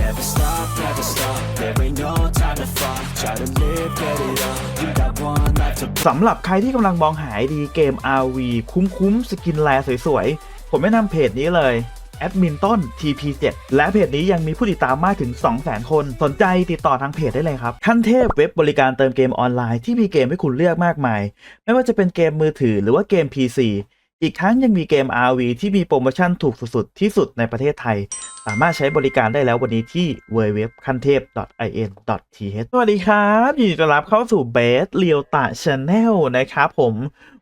Never stop, never stop. There ain't no time to fall. Try to live, get it up. You got one life to สำหรับใครที่กำลังมองหาดีเกม RV คุ้มๆ สกินแลสวยๆ ผมแนะนำเพจนี้เลยแอดมินต้น TP7 และเพจนี้ยังมีผู้ติดตามมากถึง 200,000 คน สนใจติดต่อทางเพจได้เลยครับ ขั้นเทพเว็บบริการเติมเกมออนไลน์ที่มีเกมให้คุณเลือกมากมาย ไม่ว่าจะเป็นเกมมือถือหรือว่าเกม PC อีกทั้งยังมีเกม RV ที่มีโปรโมชั่นถูกสุดๆ ที่สุดในประเทศไทย สามารถใช้บริการได้แล้ววันนี้ที่ www คันเทพ in.th สวัสดีครับยินดีต้อนรับเข้าสู่เบสเลียวตาชาแนลนะครับผม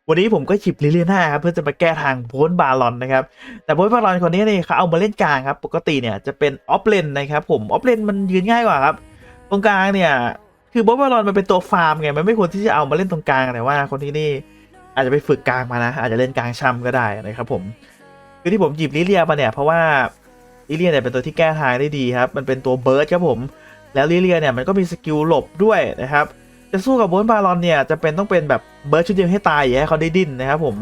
วันนี้ผมก็ฉิบลิเลียนาครับเพื่อจะมาแก้ทางโพสบาลอนนะครับ แต่โพสบาลอนคนนี้เนี่ยเขาเอามาเล่นกลางครับ ปกติเนี่ยจะเป็นออฟเลนนะครับผม ออฟเลนมันยืนง่ายกว่าครับ ตรงกลางเนี่ย คือโพสบาลอนมันเป็นตัวฟาร์มไง มันไม่ควรที่จะเอามาเล่นตรงกลางแต่ว่าคนที่นี่ อาจจะไปฝึกกลางมานะ อาจจะเล่นกลางช่ำก็ได้นะครับผมคือที่ผมหยิบลิเลียมาเนี่ยเพราะว่าลิเลียเนี่ยเป็นตัวที่แก้ทางได้ดีครับ มันเป็นตัวเบิร์ดครับผม แล้วลิเลียเนี่ยมันก็มีสกิลหลบด้วยนะครับ จะสู้กับโบนบาลอนเนี่ยจะเป็นต้องเป็นแบบเบิร์ดชุดเดียวให้ตายอย่าให้เขาได้ดิ้นนะครับผม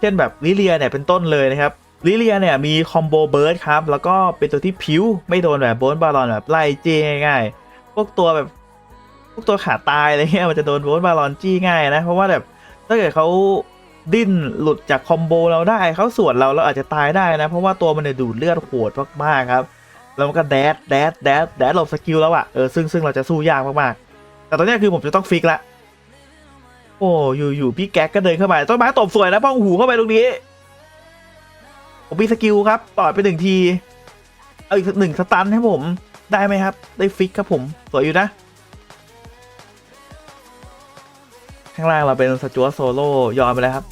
เช่นแบบลิเลียเนี่ยเป็นต้นเลยนะครับลิเลียเนี่ยมีคอมโบเบิร์ดครับ แล้วก็เป็นตัวที่ผิวไม่โดนแบบโบนบาลอนแบบไล่เจง่ายๆ พวกตัวแบบพวกตัวขาตายอะไรเงี้ยมันจะโดนโบนบาลอนจี้ง่ายนะ เพราะว่าแบบ ถ้าเกิดเขาดิ้นหลุดจากคอมโบเราได้เขาสวนเราเราอาจจะตายได้นะ เพราะว่าตัวมันเนี่ยดูดเลือดโหดมากๆครับ แล้วมันก็แดดแดดแดดแดดหลบสกิลแล้วอะเออซึ่งซึ่งเราจะสู้ยากมากๆ แต่ตอนนี้คือผมจะต้องฟิกละโอ้อยู่อยู่พี่แก๊กก็เดินเข้ามาต้นไม้ตบสวยนะป้องหูเข้าไปตรงนี้ผมมีสกิลครับต่อยไปหนึ่งที เอาอีกหนึ่งสตันให้ผมได้ไหมครับ ได้ฟิกครับผม สวยอยู่นะ ข้างล่างเราเป็นสจวตโซโล่ยอมไปแล้วครับ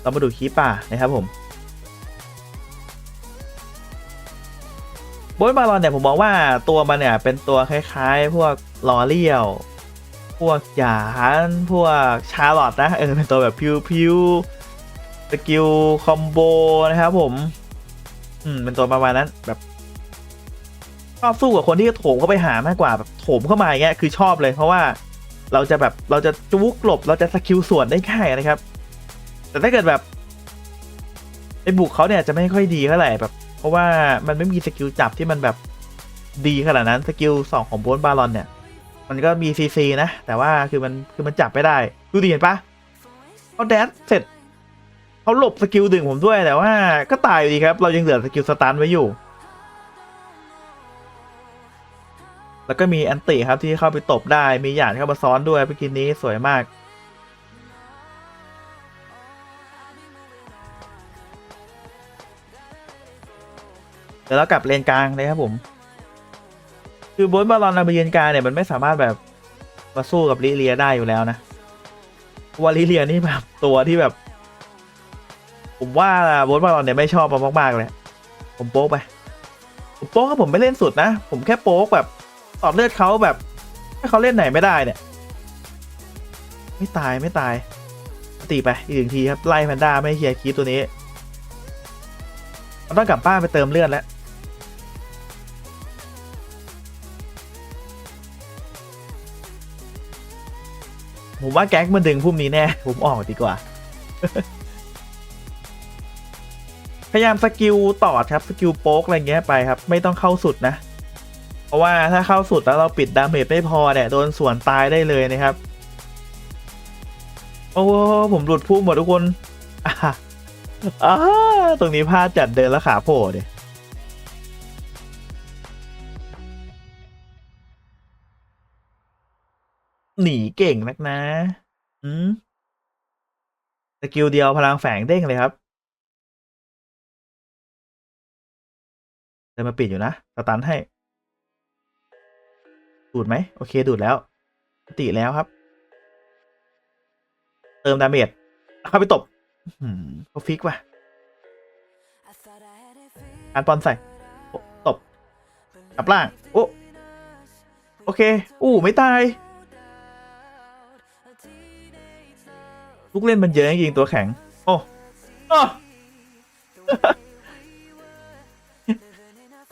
เรามาดูคีป่านะครับผมโบยบาลอนเนี่ยผมมองว่าตัวมันเนี่ยเป็นตัวคล้ายๆ พวกลอเลียว พวกหยานพวกชาร์ลอตนะเออเป็นตัวแบบพิวๆสกิลคอมโบนะครับผม อืมเป็นตัวประมาณนั้นแบบ ชอบสู้กับคนที่โถมเข้าไปหามากกว่าแบบโถมเข้ามาอย่างเงี้ยคือชอบเลย เพราะว่าเราจะแบบเราจะจุกหลบเราจะสกิลส่วนได้ง่ายนะครับ แต่ถ้าเกิดแบบไอ้บุกเขาเนี่ยจะไม่ค่อยดีเท่าไหร่แบบ เพราะว่ามันไม่มีสกิลจับที่มันแบบดีขนาดนั้นสกิลสองของโบนบาลอนเนี่ย มันก็มีซีซีนะ แต่ว่าคือมันคือมันจับไม่ได้ ดูดิเห็นปะเขาแดดเสร็จเขาหลบสกิลดึงผมด้วยแต่ว่าก็ตายอยู่ดีครับ เรายังเหลือสกิลสตันไว้อยู่ แล้วก็มีอันติครับที่เข้าไปตบได้ มีหยาดเข้ามาซ้อนด้วยเมื่อกี้นี้สวยมาก เดี๋ยวเรากลับเลนกลางเลยครับผม คือบนบอลลอนนาเบียนกลางเนี่ยมันไม่สามารถแบบมาสู้กับลิเลียได้อยู่แล้วนะวาลิเลียนี่แบบตัวที่แบบ ผมว่าบนบอลลอนเนี่ยไม่ชอบมันมากๆเลย ผมโป๊กไป ผมโป๊กก็ผมไม่เล่นสุดนะ ผมแค่โป๊กแบบ ตอดเลือดเขาแบบให้เขาเล่นไหนไม่ได้เนี่ย ไม่ตายไม่ตายตีไปอีกหนึ่งทีครับไล่แพนด้าไม่ให้เคลียร์คีตัวนี้เราต้องกลับบ้านไปเติมเลือดแล้วผมว่าแก๊กมันดึงพุ่มนี้แน่ ผมออกดีกว่า พยายามสกิลตอดครับ สกิลโป๊กอะไรเงี้ยไปครับ ไม่ต้องเข้าสุดนะ เพราะว่าถ้าเข้าสุดแล้วเราปิดดาเมจไม่พอเนี่ยโดนสวนตายได้เลยนะครับ โอ้โหผมหลุดพุ่มหมดทุกคนอ่าตรงนี้พลาดจัดเดินแล้วขาโผล่เดี๋ยหนีเก่งนักนะ อืมสกิลเดียวพลังแฝงเด้งเลยครับเดินมาปิดอยู่นะสตันให้ ดูดไหมโอเคดูดแล้วปกติแล้วครับ เติมดาเมจเข้าไปตบเขาฟิกว่ะอันปอนใส่ตบกลับล่าง โอ้โอเค อู้ ไม่ตายลูกเล่นมันเยอะจริงตัวแข็ง โอ้โอ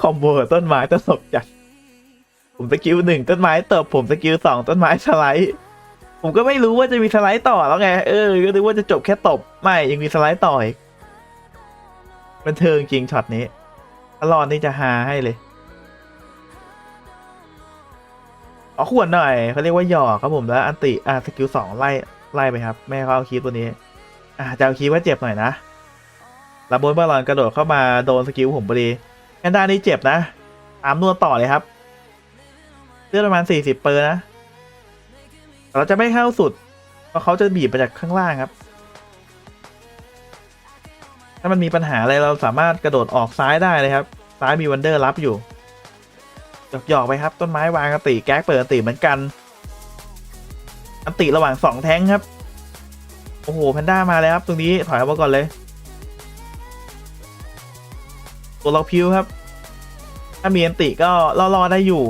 คอมโบกับต้นไม้ต้นศพจัด ผมสกิลหนึ่งต้นไม้เติบผมสกิลสองต้นไม้สไลด์ ผมก็ไม่รู้ว่าจะมีสไลด์ต่อแล้วไง เออ ก็นึกว่าจะจบแค่ตบ ไม่ยังมีสไลด์ต่ออีกบันเทิงจริงช็อตนี้ถ้ารอดนี่จะฮาให้เลยอ๋อขวดหน่อยเขาเรียกว่าหยอกครับผมแล้ว อันติอะสกิลสองไล่ไล่ไปครับ แม่เขาเอาคีย์ตัวนี้ อะจะเอาคีย์ว่าเจ็บหน่อยนะล้วบนบอลลอนกระโดดเข้ามาโดนสกิลผมพอดีแอนด้านี่เจ็บนะตามนวดต่อเลยครับ ลือดประมาณสี่สิบเปอร์นะเราจะไม่เข้าสุด เพราะเขาจะบีบมาจากข้างล่างครับ ถ้ามันมีปัญหาอะไรเราสามารถกระโดดออกซ้ายได้เลยครับ ซ้ายมีวันเดอร์รับอยู่หยอกๆไปครับ ต้นไม้วางอัติแก๊กเปิดอัติเหมือนกันอันติระหว่างสองแท้งครับ โอ้โหแพนด้ามาแล้วครับ ตรงนี้ถอยออกมาก่อนเลย ตัวล็อกพิวครับ ถ้ามีอันติก็ล่อๆได้อยู่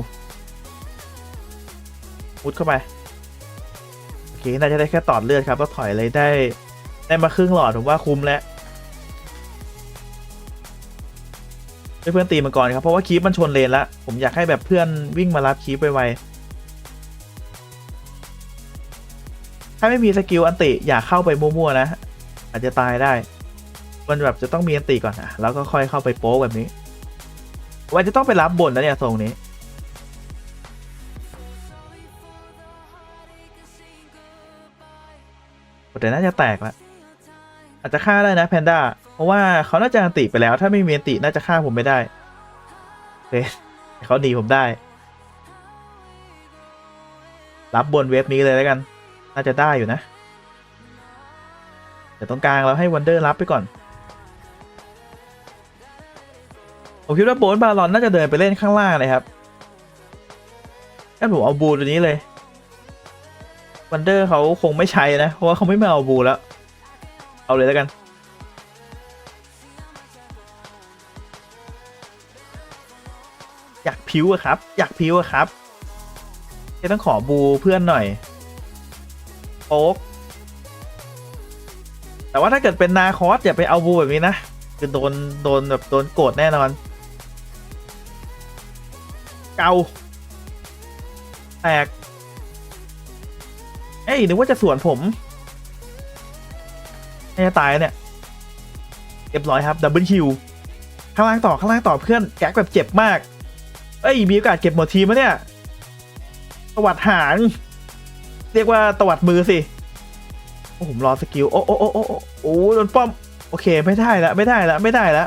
มุดเข้าไป โอเค น่าจะได้แค่ตอดเลือดครับแล้วถอยเลยได้ ได้มาครึ่งหลอดผมว่าคุ้มแล้วให้เพื่อนตีมันก่อนครับ เพราะว่าคีปมันชนเลนแล้วผมอยากให้แบบเพื่อนวิ่งมารับคีปไวๆถ้าไม่มีสกิลอันติอย่าเข้าไปมั่วๆนะ อาจจะตายได้ มันแบบจะต้องมีอันติก่อนอะแล้วก็ค่อยเข้าไปโป๊แบบนี้ว่าจะต้องไปรับบนนะเนี่ยทรงนี้ แต่น่าจะแตกแล้วอาจจะฆ่าได้นะแพนด้าเพราะว่าเขาน่าจะอันติไปแล้ว ถ้าไม่มีอันติน่าจะฆ่าผมไม่ได้โอเคเขาดีผมได้ รับบนเว็บนี้เลยแล้วกัน น่าจะได้อยู่นะ แต่ตรงกลางเราให้วันเดอร์รับไปก่อน ผมคิดว่าโบนบาลอนน่าจะเดินไปเล่นข้างล่างเลยครับงั้นผมเอาบูตัวนี้เลย วันเดอร์เขาคงไม่ใช้นะ เพราะว่าเขาไม่มาเอาบูแล้ว เอาเลยแล้วกัน อยากพิวอะครับ อยากพิวอะครับจะต้องขอบูเพื่อนหน่อยโอ๊กแต่ว่าถ้าเกิดเป็นนาคอสอย่าไปเอาบูแบบนี้นะ คือโดนโดนแบบโดนโกรธแน่นอน เกาแตก เอ้ยนึกว่าจะสวนผมไม่จะตายเนี่ยเรียบร้อยครับดับเบิลคิวข้างล่างต่อข้างล่างต่อเพื่อนแก๊กแบบเจ็บมาก เอ้ยมีโอกาสเก็บหมดทีมะเนี่ยตวัดหางเรียกว่าตวัดมือสิโอ้ผมรอสกิลโอ้โอ้โอ้โอ้โอ้โอ้โดนป้อมโอเคไม่ได้ละไม่ได้ละไม่ได้ละ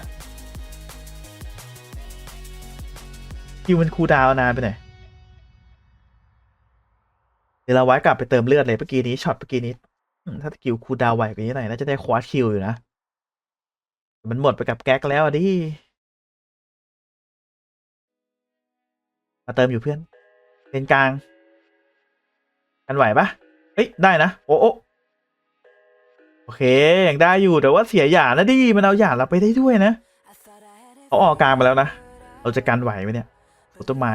คิวมันคูดาว นานไปหน่อย ดี๋ยวเราไว้กลับไปเติมเลือดเลยเมื่อกี้นี้ช็อตเมื่อกี้นี้ถ้าสกิลคูดาวไวกว่านี้หน่อยน่าจะได้ควอสคิวอยู่นะ มันหมดไปกับแก๊กแล้วอะดิมาเติมอยู่เพื่อนเลนกลางกันไหวปะเฮ้ยได้นะโอ้โอโอเคยังได้อยู่แต่ว่าเสียหยานะดิมันเอาหยาดเราไปได้ด้วยนะเขาออกกลางมาแล้วนะเราจะกันไหวไหมเนี่ยต้นไม้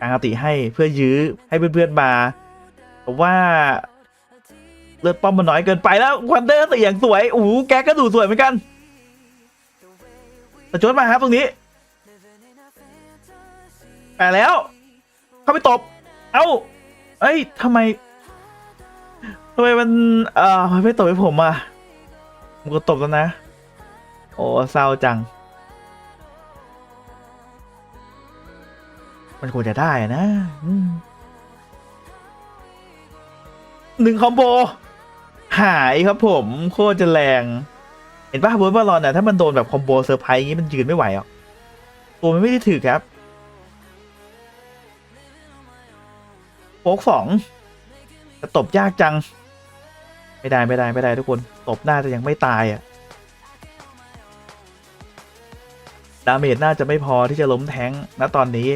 กลางอติให้เพื่อยื้อให้เพื่อนๆมาเพราะ ว่าเลือดป้อมมันน้อยเกินไปแล้วควันเดอร์ตีอย่างสวยโอ้โหแกก็ดูสวยเหมือนกันแต่จดมาครับตรงนี้แปะแล้ว เข้าไปตบ เอ้าเอ้ยทำไมทำไมมันเอ่อมันไม่ตบให้ผมอะผมก็ตบแล้วนะ โอ้เศร้าจัง มันควรจะได้นะ อืม หนึ่งคอมโบ หายครับผมโคตรจะแรง เห็นป่ะบนบอลลอนน่ะถ้ามันโดนแบบคอมโบเซอร์ไพรส์อย่างงี้มันยืนไม่ไหวอะตัวมันไม่ได้ถือครับโป๊กสองแต่ตบยากจัง ไม่ได้ไม่ได้ไม่ได้ทุกคนตบหน่าจะยังไม่ตายอะดาเมจน่าจะไม่พอที่จะล้มแท้งณตอนนี้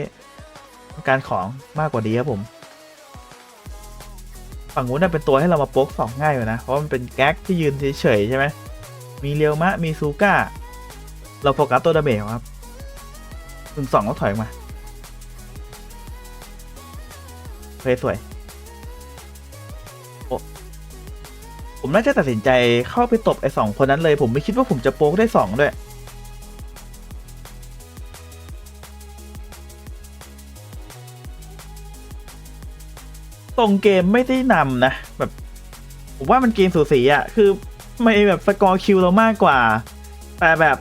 การของมากกว่านี้ครับผม ฝั่งนู้ะเป็นตัวให้เรามาโป๊กสองง่ายอยู่นะ เพราะมันเป็นแก๊กที่ยืนเฉยๆใช่ไหมมีเรียวมะ มีซูก้า เราโฟกัสตัวดาเมจครับหนึ่งสองก็ถอยมาเพลสวย โอ้ ผมน่าจะตัดสินใจเข้าไปตบไอ้สองคนนั้นเลย ผมไม่คิดว่าผมจะโป๊กได้สองด้วย ตรงเกมไม่ได้นำนะ แบบผมว่ามันเกมสูสีอะคือไม่แบบสกอร์คิวเรามากกว่า แต่แบบ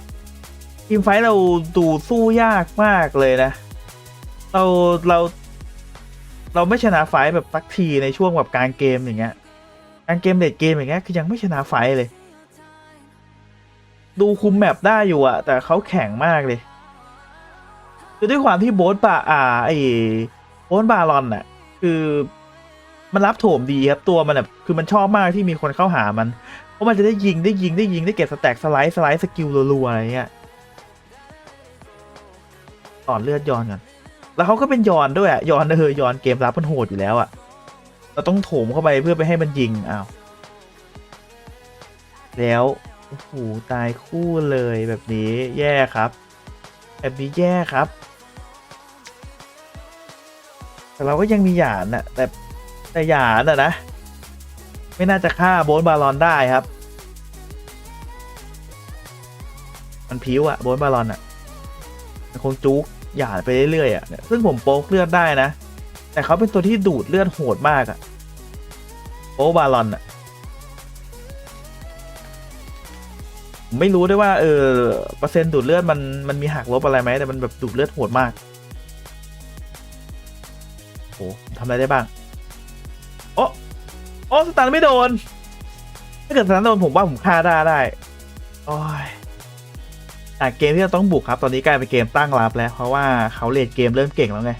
ทีมไฟเราดูสู้ยากมากเลยนะ เราเราเราไม่ชนะไฟแบบสักทีในช่วงแบบกลางเกมอย่างเงี้ยกลางเกมเด็ดเกมอย่างเงี้ยคือยังไม่ชนะไฟเลย ดูคุมแมปได้อยู่อะแต่เขาแข็งมากเลยคือด้วยความที่โบสบาอ่าไอโบสบารอนน่ะคือ มันรับโถมดีครับตัวมันแบบคือมันชอบมากที่มีคนเข้าหามันเพราะมันจะได้ยิงได้ยิงได้ยิงได้เก็บสแต็กสไลด์สไลด์สกิลรัวๆอะไรเงี้ยต่อเลือดยอนก่อนแล้วเขาก็เป็นยอนด้วยอะยอนเออยอนเกมรับมันโหดอยู่แล้วอะเราต้องโถมเข้าไปเพื่อไปให้มันยิงอ้าวแล้วโอ้โหตายคู่เลยแบบนี้แย่ครับ แบบนี้แย่ครับ แต่เราก็ยังมีหยานน่ะแต่ แต่หยานน่ะนะ ไม่น่าจะฆ่าโบนบาลอนได้ครับ มันผิวอะโบนบาลอนอะมันคงจุกหยานไปเรื่อยๆอะซึ่งผมโป๊กเลือดได้นะ แต่เขาเป็นตัวที่ดูดเลือดโหดมากอะโป๊บาลอนอะไม่รู้ด้วยว่าเออเปอร์เซ็นต์ดูดเลือดมันมันมีหักลบอะไรไหมแต่มันแบบดูดเลือดโหดมากโอ้ทำอะไรได้บ้าง โอ้สตันไม่โดน ถ้าเกิดสตันโดนผมว่าผมฆ่าได้ได้โอ้ยอ่เกมที่เราต้องบุกครับ ตอนนี้กลายเป็นเกมตั้งรับแล้ว เพราะว่าเขาเลดเกมเริ่มเก่งแล้วไง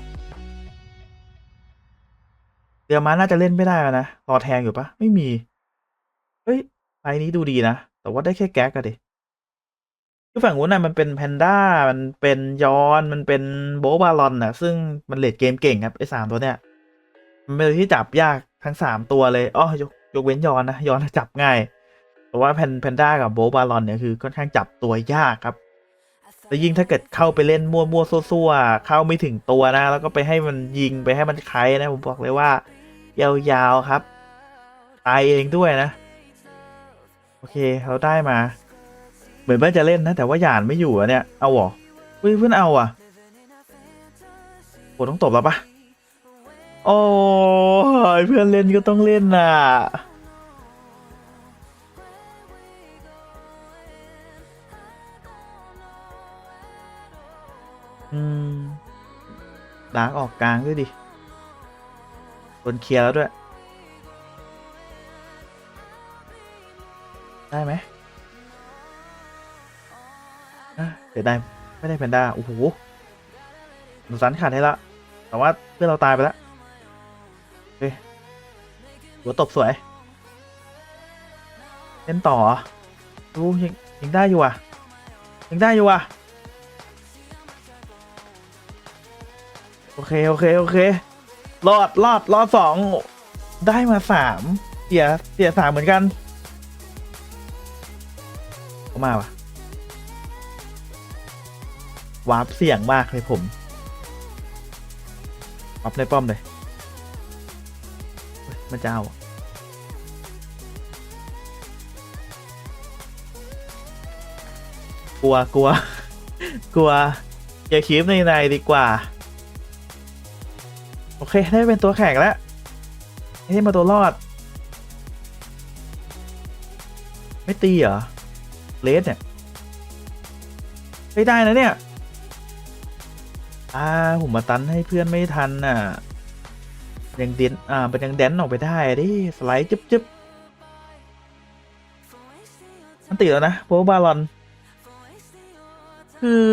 เดี๋ยวมาน่าจะเล่นไม่ได้แล้วนะ รอแทงอยู่ปะไม่มี เฮ้ยไฟนี้ดูดีนะ แต่ว่าได้แค่แก๊กอะดิคือฝั่งนู้นน่ะมันเป็นแพนด้า มันเป็นยอน มันเป็นโบบาลอนนะซึ่งมันเลดเกมเก่งครับไอ้สามตัวเนี้ย มันเป็นที่จับยาก ทั้งสามตัวเลยอ๋อยกยกเว้นยอนนะยอนจับง่าย แต่ว่าแพนแพนด้ากับโบบาลอนเนี่ยคือค่อนข้างจับตัวยากครับแล้วยิ่งถ้าเกิดเข้าไปเล่นมั่วมั่วซั่วๆเข้าไม่ถึงตัวนะ แล้วก็ไปให้มันยิงไปให้มันไคล้นะ ผมบอกเลยว่า ยาวๆครับ ตายเองด้วยนะ โอเคเราได้มา เหมือนว่าจะเล่นนะ แต่ว่าหยานไม่อยู่อะเนี่ย เอาหรอเพื่อนเอาอะโหต้องตบแล้วปะ โอ้ยเพื่อนเล่นก็ต้องเล่นน่ะ อืมล้างออกกลางด้วยดิโดนเคลียร์แล้วด้วย ได้ไหมอะเดี๋ยวได้ ไม่ได้แพนด้า โอ้โหหนูสันขาดให้ละ แต่ว่าเพื่อนเราตายไปแล้ว หัวตบสวยเล่นต่อรอดูยังยังได้อยู่อะ ยังได้อยู่อะ โอเค โอเค โอเค รอดรอดรอดสอง ได้มาสามเสียเสียสามเหมือนกันเข้ามาวะวาร์ปเสี่ยงมากเลยผมวาร์ปในป้อมเลย มันจะเอากลัวกลัวกลัวอย่าคีบในในดีกว่า โอเค ได้เป็นตัวแข่งแล้วไม่ได้มาตัวรอด ไม่ตีเหรอเลสเนี่ยไม่ได้นะเนี่ย อ่า ผมมาตันให้เพื่อนไม่ทันน่ะ ยังเดนอ่ามันยังแดนออกไปได้ดิสไลด์จึ๊บจึ๊บมันติดแล้วนะโบบาลอน คือ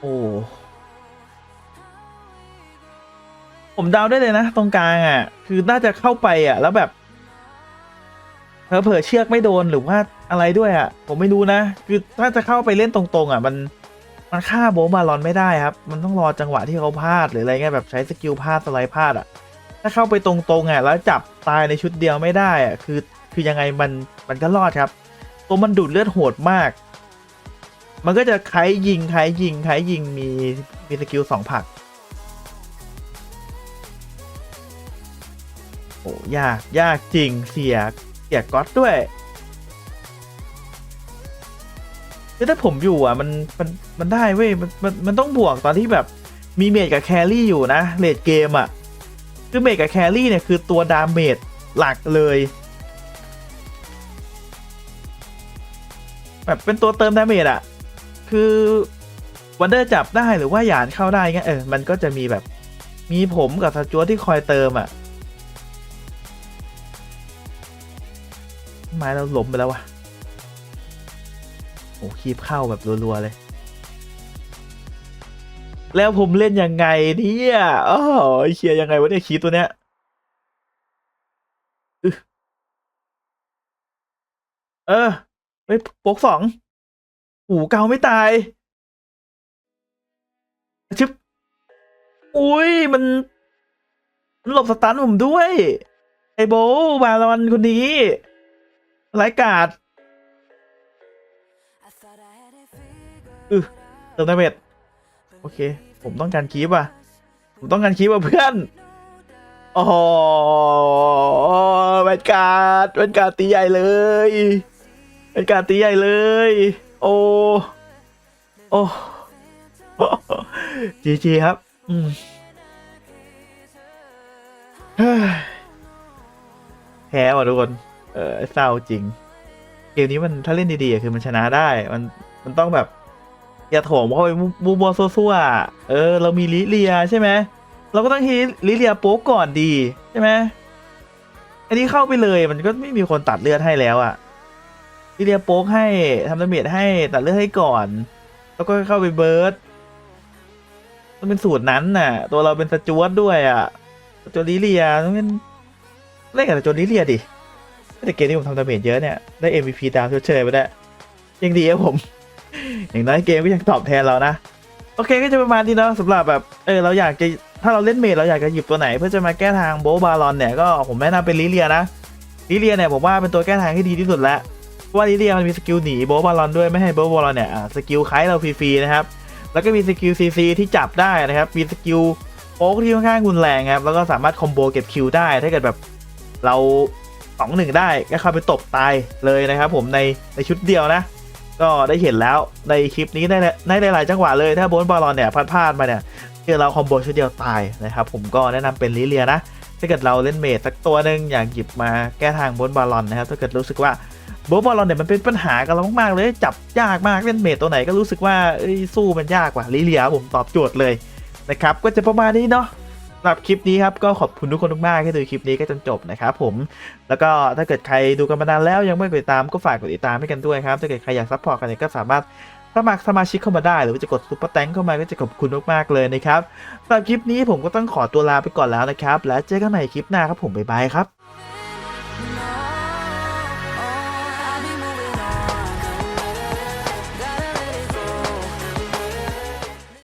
โอ้ผมเดาได้เลยนะ ตรงกลางอะ คือน่าจะเข้าไปอะ แล้วแบบเผลอๆเชือกไม่โดนหรือว่าอะไรด้วยอะ ผมไม่รู้นะ คือถ้าจะเข้าไปเล่นตรงๆ อะ มัน มันฆ่าโบมาลอนไม่ได้ครับ มันต้องรอจังหวะที่เขาพลาดหรืออะไรเงี้ยแบบใช้สกิลพลาดสไลด์พลาดอะ ถ้าเข้าไปตรงๆอะแล้วจับตายในชุดเดียวไม่ได้อะคือคือยังไงมันมันก็รอดครับ ตัวมันดูดเลือดโหดมาก มันก็จะคล้ยิงคล้ยิงคล้ยยิงมีมีสกิลสองผักโอ้ยากยากจริงเสียเสียก๊อตด้วย คือถ้าผมอยู่อะมันมันมันได้เว้ยมันมันมันต้องบวกตอนที่แบบมีเมจกับแครี่อยู่นะเลดเกมอะคือเมจกับแครี่เนี่ยคือตัวดาเมจหลักเลย แบบเป็นตัวเติมดาเมจอะ คือวันเดอร์จับได้หรือว่าหยานเข้าได้เงี้ยเออมันก็จะมีแบบมีผมกับสจวตที่คอยเติมอะไม้เราล้มไปแล้ววะ โอ้คีบเข้าแบบรัวๆเลย แล้วผมเล่นยังไงเนี่ยอ๋อเชียร์ยังไงวะเนี่ยคีบตัวเนี้ยเออเฮ้ยโป๊กสองหูเกาไม่ตายชึบอุ้ยมันมันหลบสตันผมด้วย ไอโบบาลอนคนนี้ไร้กาด อือเติมดาเมจโอเค ผมต้องการคีบอะ ผมต้องการคีบอะเพื่อนโอ๋อแวนการ์ดแวนการ์ดตีใหญ่เลยแวนการ์ดตีใหญ่เลย โอ้ โอ้จีจีครับ อืมเฮ้ยแพ้ว่ะทุกคน เออเศร้าจริง เกมนี้มันถ้าเล่นดีๆอะคือมันชนะได้ มันมันต้องแบบ อย่าโถมเข้าไปมูมัวซั่วๆเออ เรามีลิเลียใช่ไหมเราก็ต้องฮีลิเลียโป๊กก่อนดีใช่ไหมอันนี้เข้าไปเลยมันก็ไม่มีคนตัดเลือดให้แล้วอะลิเลียโป๊กให้ทำดาเมจให้ตัดเลือดให้ก่อน แล้วก็เข้าไปเบิร์ดมันเป็นสูตรนั้นน่ะ ตัวเราเป็นสจวตด้วยอะสจวตลิเลียต้องเป็นเล่นกับสจวตลิเลียดิ แต่เกมที่ผมทำดาเมจเยอะเนี่ยได้ MVP ดาวชดเชยไปได้ยังดีครับผม อย่างน้อยเกมก็ยังตอบแทนเรานะ โอเคก็จะประมาณนี้เนาะสำหรับแบบเออเราอยากจะถ้าเราเล่นเมจเราอยากจะหยิบตัวไหน เพื่อจะมาแก้ทางโบบาลอนเนี่ยก็ผมแนะนำเป็นลิเลียนะลิเลียเนี่ยผมว่าเป็นตัวแก้ทางที่ดีที่สุดแล้วเพราะว่าลิเลียมันมีสกิลหนีโบบาลอนด้วยไม่ให้โบบาลอนเนี่ยสกิลคล้ายเราฟรีๆนะครับแล้วก็มีสกิลซีซีที่จับได้นะครับมีสกิลโป๊กที่ค่อนข้างรุนแรงครับแล้วก็สามารถคอมโบเก็บคิวได้ถ้าเกิดแบบเรา สองหนึ่งได้ก็เข้าไปตบตายเลยนะครับผมในในชุดเดียวนะ ก็ได้เห็นแล้วในคลิปนี้ได้ได้หลายจังหวะเลยถ้าโบนบอลลอนเนี่ยพลาดพลาดมาเนี่ยคือเราคอมโบชุดเดียวตายนะครับผมก็แนะนำเป็นลิเลียนะถ้าเกิดเราเล่นเมดสักตัวหนึ่งอยากหยิบมาแก้ทางโบนบอลลอนนะครับถ้าเกิดรู้สึกว่าโบนบอลลอนเนี่ยมันเป็นปัญหากับเรามากๆเลยจับยากมากเล่นเมดตัวไหนก็รู้สึกว่าสู้มันยากกว่าลิเลียผมตอบโจทย์เลยนะครับก็จะประมาณนี้เนาะ สำหรับคลิปนี้ครับก็ขอบคุณทุกคนมากๆที่ดูคลิปนี้ก็จนจบนะครับผม แล้วก็ถ้าเกิดใครดูกันมานานแล้วยังไม่กดติดตามก็ฝากกดติดตามให้กันด้วยครับ ถ้าเกิดใครอยากซัพพอร์ตกันก็สามารถสมัครสมาชิกเข้ามาได้ หรือว่าจะกดซุปเปอร์แตงเข้ามาก็จะขอบคุณมากๆเลยนะครับสำหรับคลิปนี้ผมก็ต้องขอตัวลาไปก่อนแล้วนะครับ แล้วเจอกันใหม่คลิปหน้าครับผมบ๊ายบายครับ